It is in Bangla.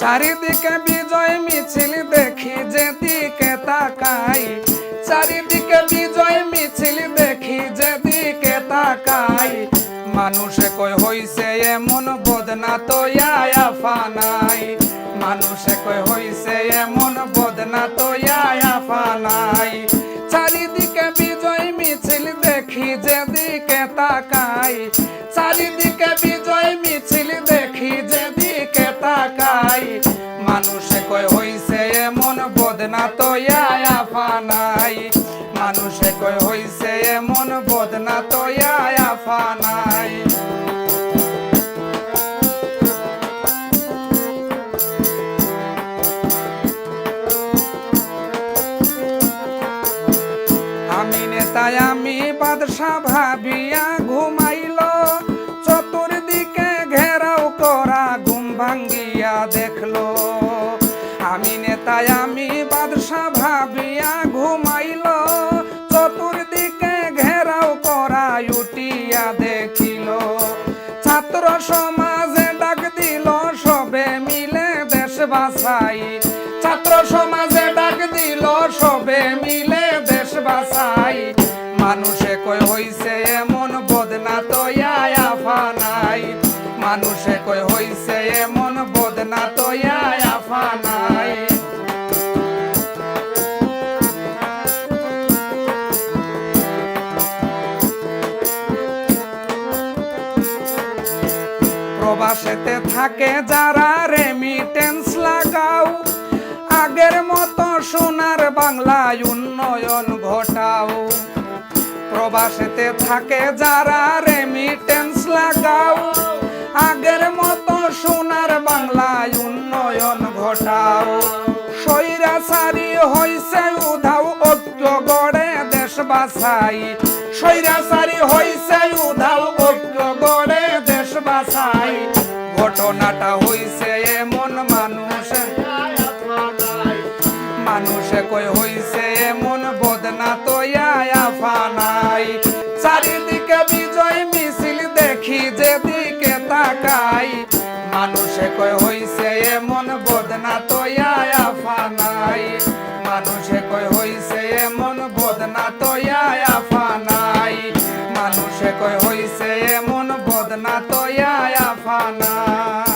চারিদিকে বিজয় মিছিল দেখি যেদিকে তাকাই। চারিদিকে বিজয় মিছিল দেখি যেদিকে তাকাই। মানুষে কই হইছে এমন বদনা তো ইয়া ফানাই। মানুষে কই হইছে এমন বদনা তো ইয়া ফানাই। চারিদিকে বিজয় মিছিল দেখি যেদিকে তাকাই। চারিদিকে বিজয় মিছিল দেখি মানুষে কই হইছে এমন বদনা তো ইয়া ফানাই। মানুষে কই হইছে এমন বদনা তো ইয়া ফানাই। আমি নেতায়, আমি বাদশা ভাবিয়া ঘুমাইল নেতায় আমি বাদশা ভাবিয়া ঘুমাইল। চতুর্দিকে ঘেরাও করা উঠিয়া দেখিল। ছাত্র সমাজে ডাক দিল, সবে মিলে দেশ বাসাই ছাত্র সমাজে ডাক দিল, সবে মিলে দেশ বাসাই মানুষে কই হইছে এমন বদনা তো ইয়া ফানাই মানুষে কই হইছে এমন বদনা তো ইয়া ফানাই প্রবাসেতে থাকে যারা রেমিটেন্স লাগাও। আগের মতো সোনার বাংলায় উন্নয়ন ঘটাও। প্রবাসেতে থাকে যারা রেমিটেন্স লাগাও। আগের মতো সোনার বাংলায় উন্নয়ন ঘটাও। সৈরাচারি হইছে উধাও ঐক্য গড়ে দেশ বাছাই সৈরাচারি হইছে উধাও ঘটনাটা হইছে এমন মানুষ। মানুষে কই হইছে এমন বদনা তো আয়া ফানাই চারিদিকে বিজয় মিছিল দেখি যেদিকে তাকাই। মানুষে কই হইছে এমন বদনা তো আয়া ফানাই মানুষে কই হইছে এমন বদনা তো আয়া ফানাই মানুষে কই হইছে এমন বদনা তো আয়া ফানা